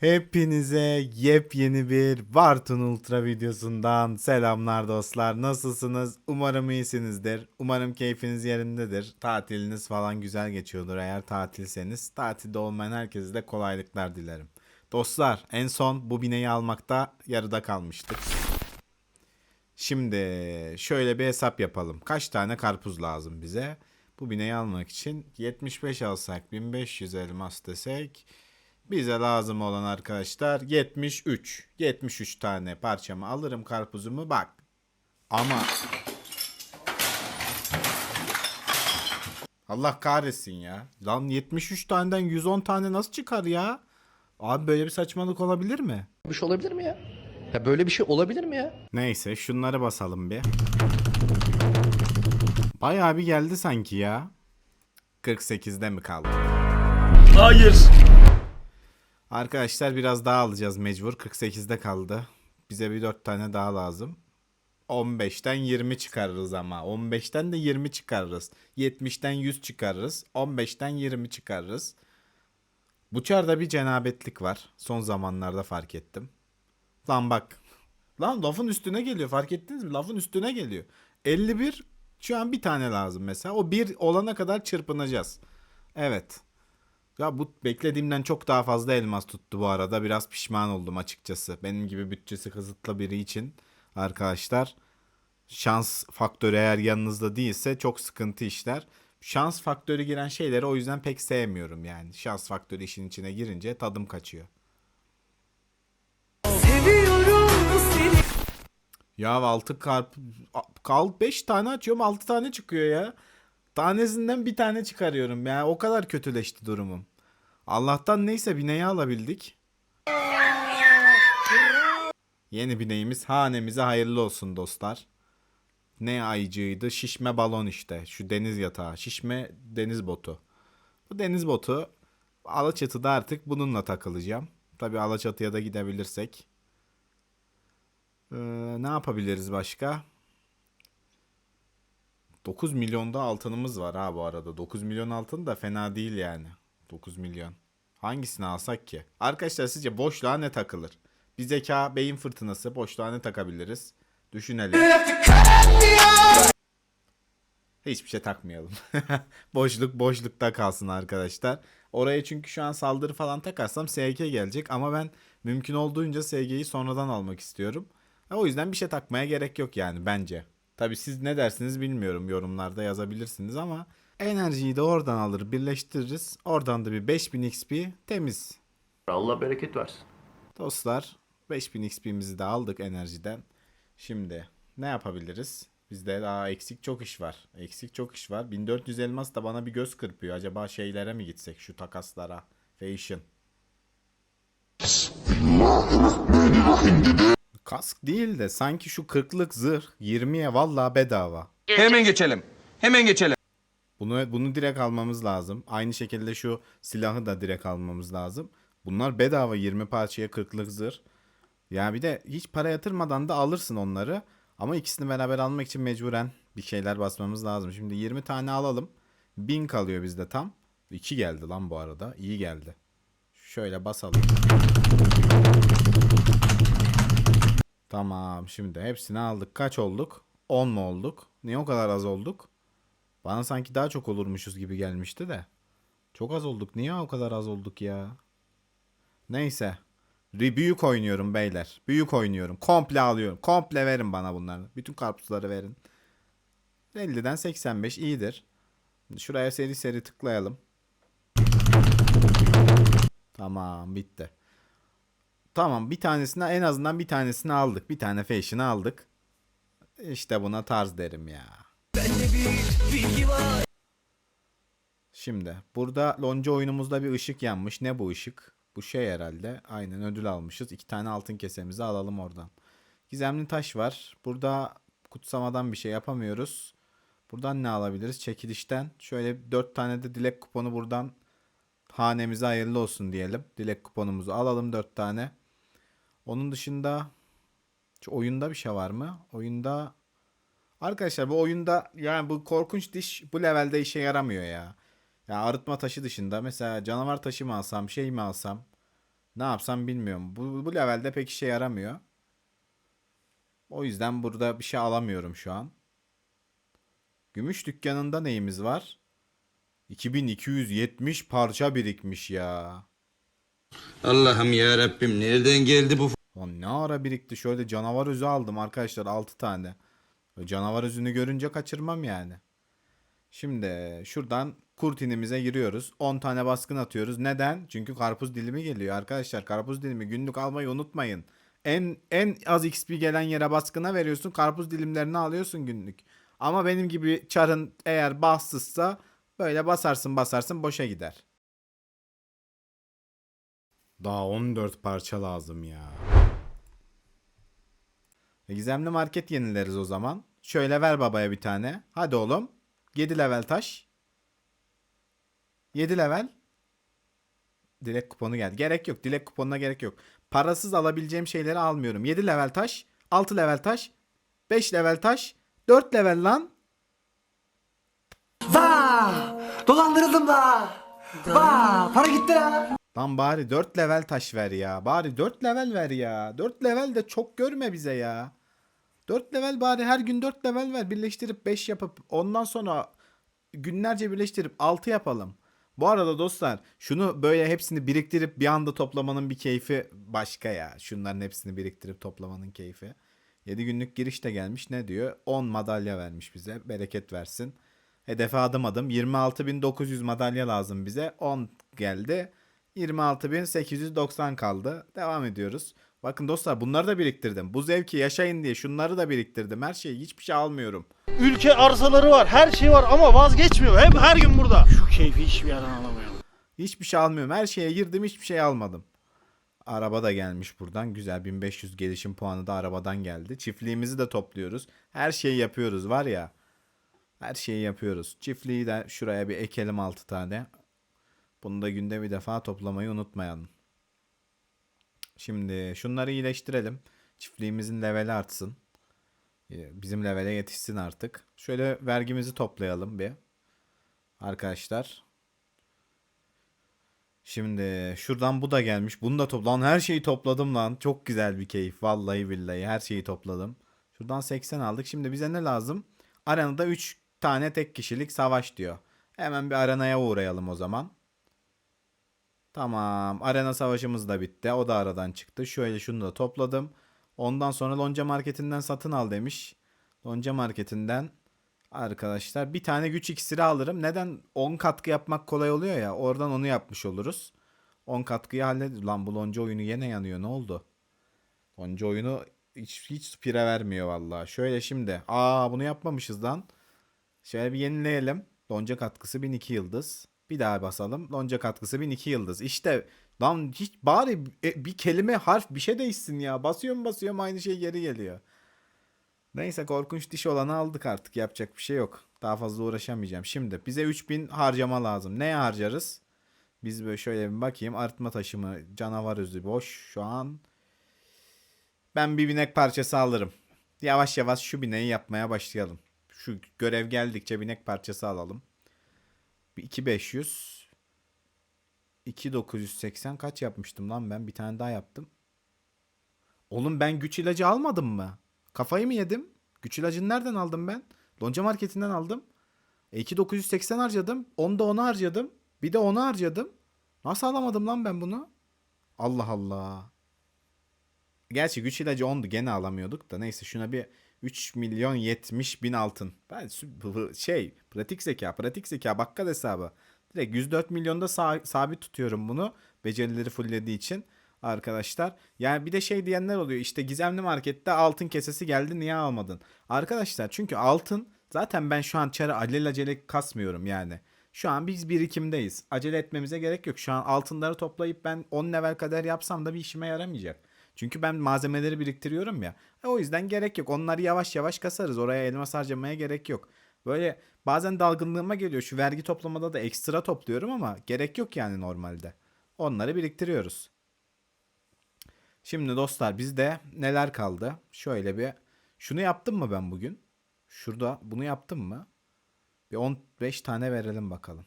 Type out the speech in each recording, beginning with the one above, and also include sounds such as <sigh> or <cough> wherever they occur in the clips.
Hepinize yepyeni bir Barton Ultra videosundan selamlar dostlar. Nasılsınız? Umarım iyisinizdir. Umarım keyfiniz yerindedir. Tatiliniz falan güzel geçiyordur. Eğer tatilseniz tatilde olmayan herkese de kolaylıklar dilerim. Dostlar en son bu bineği almakta yarıda kalmıştık. Şimdi şöyle bir hesap yapalım. Kaç tane karpuz lazım bize? Bu bineği almak için 75 alsak 1500 elmas desek bize lazım olan arkadaşlar 73. 73 tane parçamı alırım karpuzumu bak. Ama Allah kahretsin ya. Lan 73 taneden 110 tane nasıl çıkar ya? Abi böyle bir saçmalık olabilir mi? bir şey olabilir mi ya? Ya böyle bir şey olabilir mi ya? Neyse şunları basalım bir. Bayağı bir geldi sanki ya. 48'de mi kaldı? Hayır. Arkadaşlar biraz daha alacağız mecbur. 48'de kaldı. Bize bir 4 tane daha lazım. 15'ten 20 çıkarırız ama. 15'ten de 20 çıkarırız. 70'ten 100 çıkarırız. 15'ten 20 çıkarırız. Bu çarda bir cenabetlik var. Son zamanlarda fark ettim. Lan bak. Lan lafın üstüne geliyor. Fark ettiniz mi? Lafın üstüne geliyor. 51 şu an bir tane lazım mesela. O bir olana kadar çırpınacağız. Evet. Ya bu beklediğimden çok daha fazla elmas tuttu bu arada. Biraz pişman oldum açıkçası. Benim gibi bütçesi kısıtlı biri için arkadaşlar şans faktörü eğer yanınızda değilse çok sıkıntı işler. Şans faktörü giren şeyleri o yüzden pek sevmiyorum yani. Şans faktörü işin içine girince tadım kaçıyor. Ya 6 karp kal 5 tane açıyorum 6 tane çıkıyor ya. Tanesinden bir tane çıkarıyorum ya. O kadar kötüleşti durumum. Allah'tan neyse bineği alabildik. Yeni bineğimiz hanemize hayırlı olsun dostlar. Ne ayıcıydı? Şişme balon işte. Şu deniz yatağı. Şişme deniz botu. Bu deniz botu Alaçatı'da artık bununla takılacağım. Tabi Alaçatı'ya da gidebilirsek. Ee, ne yapabiliriz başka? 9 milyonda altınımız var ha bu arada. 9 milyon altın da fena değil yani. 9 milyon. Hangisini alsak ki? Arkadaşlar sizce boşluğa ne takılır? Bir zeka beyin fırtınası boşluğa ne takabiliriz? Düşünelim. Hiçbir şey takmayalım. <laughs> Boşluk boşlukta kalsın arkadaşlar. Oraya çünkü şu an saldırı falan takarsam SG gelecek ama ben mümkün olduğunca SG'yi sonradan almak istiyorum. Ha, O yüzden bir şey takmaya gerek yok yani bence. Tabi siz ne dersiniz bilmiyorum yorumlarda yazabilirsiniz ama enerjiyi de oradan alır birleştiririz. Oradan da bir 5000 XP temiz. Allah bereket versin. Dostlar 5000 XP'mizi de aldık enerjiden. Şimdi ne yapabiliriz? Bizde daha eksik çok iş var. Eksik çok iş var. 1400 elmas da bana bir göz kırpıyor. Acaba şeylere mi gitsek şu takaslara? Fashion. Kask değil de sanki şu 40'lık zırh 20'ye vallahi bedava. Hemen geçelim. Hemen geçelim. Bunu bunu direkt almamız lazım. Aynı şekilde şu silahı da direkt almamız lazım. Bunlar bedava 20 parçaya 40'lık zırh. Ya bir de hiç para yatırmadan da alırsın onları. Ama ikisini beraber almak için mecburen bir şeyler basmamız lazım. Şimdi 20 tane alalım. 1000 kalıyor bizde tam. 2 geldi lan bu arada. İyi geldi. Şöyle basalım. Tamam şimdi hepsini aldık. Kaç olduk? 10 mu olduk? Niye o kadar az olduk? Bana sanki daha çok olurmuşuz gibi gelmişti de. Çok az olduk. Niye o kadar az olduk ya? Neyse. Büyük oynuyorum beyler. Büyük oynuyorum. Komple alıyorum. Komple verin bana bunları. Bütün karpuzları verin. 50'den 85 iyidir. Şuraya seri seri tıklayalım. Tamam bitti. Tamam bir tanesine en azından bir tanesini aldık. Bir tane fashion'ı aldık. İşte buna tarz derim ya. Şimdi burada lonca oyunumuzda bir ışık yanmış. Ne bu ışık? Bu şey herhalde. Aynen ödül almışız. İki tane altın kesemizi alalım oradan. Gizemli taş var. Burada kutsamadan bir şey yapamıyoruz. Buradan ne alabiliriz? Çekilişten. Şöyle dört tane de dilek kuponu buradan hanemize hayırlı olsun diyelim. Dilek kuponumuzu alalım dört tane. Onun dışında şu oyunda bir şey var mı? Oyunda Arkadaşlar bu oyunda yani bu korkunç diş bu levelde işe yaramıyor ya. Ya arıtma taşı dışında mesela canavar taşı mı alsam şey mi alsam Ne yapsam bilmiyorum. Bu, bu levelde pek işe yaramıyor. O yüzden burada bir şey alamıyorum şu an. Gümüş dükkanında neyimiz var? 2270 parça birikmiş ya. Allah'ım ya Rabbim nereden geldi bu Lan ne ara birikti? Şöyle canavar özü aldım arkadaşlar 6 tane. Canavar özünü görünce kaçırmam yani. Şimdi şuradan kurtinimize giriyoruz. 10 tane baskın atıyoruz. Neden? Çünkü karpuz dilimi geliyor arkadaşlar. Karpuz dilimi günlük almayı unutmayın. En en az XP gelen yere baskına veriyorsun. Karpuz dilimlerini alıyorsun günlük. Ama benim gibi çarın eğer bassızsa böyle basarsın basarsın boşa gider. Daha 14 parça lazım ya. E, Gizemli market yenileriz o zaman. Şöyle ver babaya bir tane. Hadi oğlum. 7 level taş. 7 level. Dilek kuponu geldi. Gerek yok. Dilek kuponuna gerek yok. Parasız alabileceğim şeyleri almıyorum. 7 level taş. 6 level taş. 5 level taş. 4 level lan. Vaa! Dolandırıldım da. Vaa! Para gitti la. Lan bari 4 level taş ver ya. Bari 4 level ver ya. 4 level de çok görme bize ya. 4 level bari her gün 4 level ver. Birleştirip 5 yapıp ondan sonra günlerce birleştirip 6 yapalım. Bu arada dostlar şunu böyle hepsini biriktirip bir anda toplamanın bir keyfi başka ya. Şunların hepsini biriktirip toplamanın keyfi. 7 günlük giriş de gelmiş. Ne diyor? 10 madalya vermiş bize. Bereket versin. Hedefe adım adım. 26.900 madalya lazım bize. 10 geldi. 26.890 kaldı. Devam ediyoruz. Bakın dostlar bunları da biriktirdim. Bu zevki yaşayın diye şunları da biriktirdim. Her şeyi hiçbir şey almıyorum. Ülke arsaları var, her şey var ama vazgeçmiyor. Hep her gün burada. Şu keyfi hiçbir yerden alamıyorum. Hiçbir şey almıyorum. Her şeye girdim hiçbir şey almadım. Araba da gelmiş buradan. Güzel 1500 gelişim puanı da arabadan geldi. Çiftliğimizi de topluyoruz. Her şeyi yapıyoruz var ya. Her şeyi yapıyoruz. Çiftliği de şuraya bir ekelim 6 tane. Bunu da günde bir defa toplamayı unutmayalım. Şimdi şunları iyileştirelim. Çiftliğimizin leveli artsın. Ee, Bizim levele yetişsin artık. Şöyle vergimizi toplayalım bir. Arkadaşlar. Şimdi şuradan bu da gelmiş. Bunu da toplan. Her şeyi topladım lan. Çok güzel bir keyif. Vallahi billahi her şeyi topladım. Şuradan 80 aldık. Şimdi bize ne lazım? Arenada 3 tane tek kişilik savaş diyor. Hemen bir arenaya uğrayalım o zaman. Tamam. Arena savaşımız da bitti. O da aradan çıktı. Şöyle şunu da topladım. Ondan sonra Lonca Marketi'nden satın al demiş. Lonca Marketi'nden arkadaşlar bir tane güç iksiri alırım. Neden? 10 katkı yapmak kolay oluyor ya. Oradan onu yapmış oluruz. 10 katkıyı hallet. Lan bu Lonca oyunu yine yanıyor. Ne oldu? Lonca oyunu hiç, hiç pire vermiyor vallahi. Şöyle şimdi. Aa bunu yapmamışız lan. Şöyle bir yenileyelim. Lonca katkısı 1002 yıldız. Bir daha basalım. Lonca katkısı 1002 yıldız. İşte lan hiç bari e, bir kelime harf bir şey değişsin ya. Basıyorum basıyorum aynı şey geri geliyor. Neyse korkunç diş olanı aldık artık. Yapacak bir şey yok. Daha fazla uğraşamayacağım. Şimdi bize 3000 harcama lazım. Neye harcarız? Biz böyle şöyle bir bakayım. Artma taşımı, canavar özü boş şu an. Ben bir binek parçası alırım. Yavaş yavaş şu bineği yapmaya başlayalım. Şu görev geldikçe binek parçası alalım. Bir 2500 2980 kaç yapmıştım lan ben? Bir tane daha yaptım. Oğlum ben güç ilacı almadım mı? Kafayı mı yedim? Güç ilacını nereden aldım ben? Lonca marketinden aldım. E 2980 harcadım. 10'da onu harcadım. Bir de onu harcadım. Nasıl alamadım lan ben bunu? Allah Allah. Gerçi güç ilacı 10'du gene alamıyorduk da neyse şuna bir 3 milyon 70 bin altın. Ben şey pratik zeka pratik zeka bakkal hesabı. Direkt 104 milyonda sa- sabit tutuyorum bunu. Becerileri fulllediği için arkadaşlar. Yani bir de şey diyenler oluyor işte gizemli markette altın kesesi geldi niye almadın? Arkadaşlar çünkü altın zaten ben şu an çarı alelacele kasmıyorum yani. Şu an biz birikimdeyiz. Acele etmemize gerek yok. Şu an altınları toplayıp ben 10 level kadar yapsam da bir işime yaramayacak. Çünkü ben malzemeleri biriktiriyorum ya. E, o yüzden gerek yok. Onları yavaş yavaş kasarız. Oraya elmas harcamaya gerek yok. Böyle bazen dalgınlığıma geliyor. Şu vergi toplamada da ekstra topluyorum ama gerek yok yani normalde. Onları biriktiriyoruz. Şimdi dostlar bizde neler kaldı? Şöyle bir şunu yaptım mı ben bugün? Şurada bunu yaptım mı? Bir 15 tane verelim bakalım.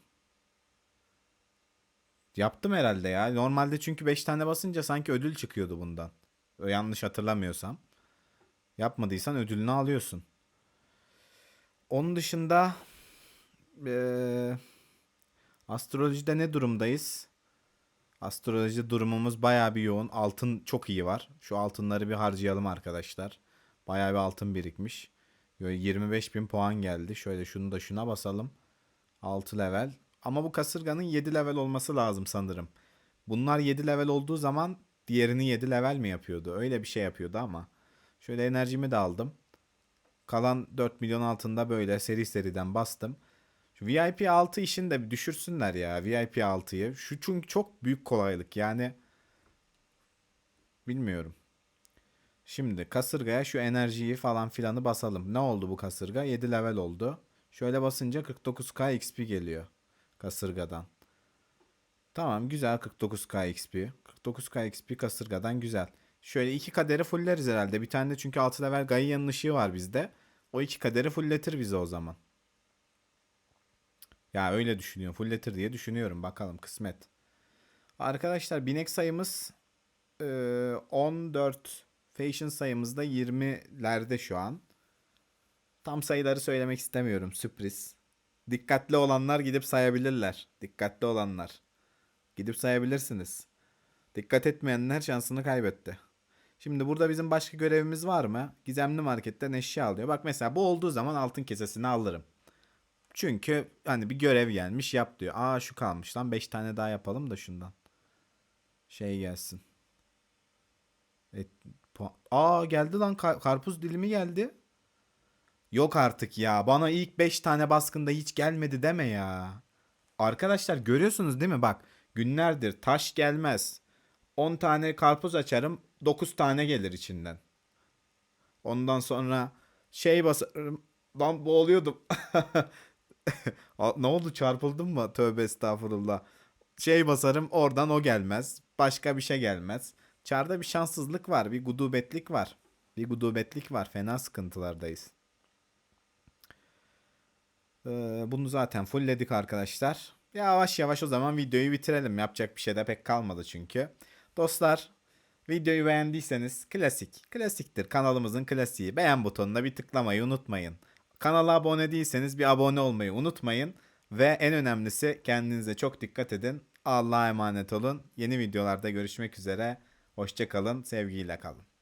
Yaptım herhalde ya. Normalde çünkü 5 tane basınca sanki ödül çıkıyordu bundan. Yanlış hatırlamıyorsam. Yapmadıysan ödülünü alıyorsun. Onun dışında eee, astrolojide ne durumdayız? Astroloji durumumuz bayağı bir yoğun. Altın çok iyi var. Şu altınları bir harcayalım arkadaşlar. Bayağı bir altın birikmiş. Böyle 25 bin puan geldi. Şöyle şunu da şuna basalım. 6 level. Ama bu kasırganın 7 level olması lazım sanırım. Bunlar 7 level olduğu zaman diğerini 7 level mi yapıyordu? Öyle bir şey yapıyordu ama. Şöyle enerjimi de aldım. Kalan 4 milyon altında böyle seri seriden bastım. Şu VIP 6 işini de düşürsünler ya VIP 6'yı. Şu çünkü çok büyük kolaylık yani. Bilmiyorum. Şimdi kasırgaya şu enerjiyi falan filanı basalım. Ne oldu bu kasırga? 7 level oldu. Şöyle basınca 49k XP geliyor kasırgadan. Tamam güzel 49k XP. 49k XP kasırgadan güzel. Şöyle iki kaderi fulleriz herhalde. Bir tane de çünkü 6 level Gaia'nın ışığı var bizde. O iki kaderi fullletir bize o zaman. Ya öyle düşünüyorum. Fullletir diye düşünüyorum. Bakalım kısmet. Arkadaşlar binek sayımız e, 14. Fashion sayımız da 20'lerde şu an. Tam sayıları söylemek istemiyorum. Sürpriz. Dikkatli olanlar gidip sayabilirler. Dikkatli olanlar. Gidip sayabilirsiniz. Dikkat etmeyenler şansını kaybetti. Şimdi burada bizim başka görevimiz var mı? Gizemli marketten eşya alıyor. Bak mesela bu olduğu zaman altın kesesini alırım. Çünkü hani bir görev gelmiş yap diyor. Aa şu kalmış lan 5 tane daha yapalım da şundan. Şey gelsin. Et, Aa geldi lan kar- karpuz dilimi geldi. Yok artık ya. Bana ilk 5 tane baskında hiç gelmedi deme ya. Arkadaşlar görüyorsunuz değil mi? Bak günlerdir taş gelmez. 10 tane karpuz açarım. 9 tane gelir içinden. Ondan sonra şey basarım. Lan boğuluyordum. <laughs> Ne oldu çarpıldım mı? Tövbe estağfurullah. Şey basarım oradan o gelmez. Başka bir şey gelmez. Çarda bir şanssızlık var. Bir gudubetlik var. Bir gudubetlik var. Fena sıkıntılardayız. Ee, bunu zaten fullledik arkadaşlar. Yavaş yavaş o zaman videoyu bitirelim. Yapacak bir şey de pek kalmadı çünkü. Dostlar videoyu beğendiyseniz klasik. Klasiktir kanalımızın klasiği. Beğen butonuna bir tıklamayı unutmayın. Kanala abone değilseniz bir abone olmayı unutmayın. Ve en önemlisi kendinize çok dikkat edin. Allah'a emanet olun. Yeni videolarda görüşmek üzere. Hoşçakalın. Sevgiyle kalın.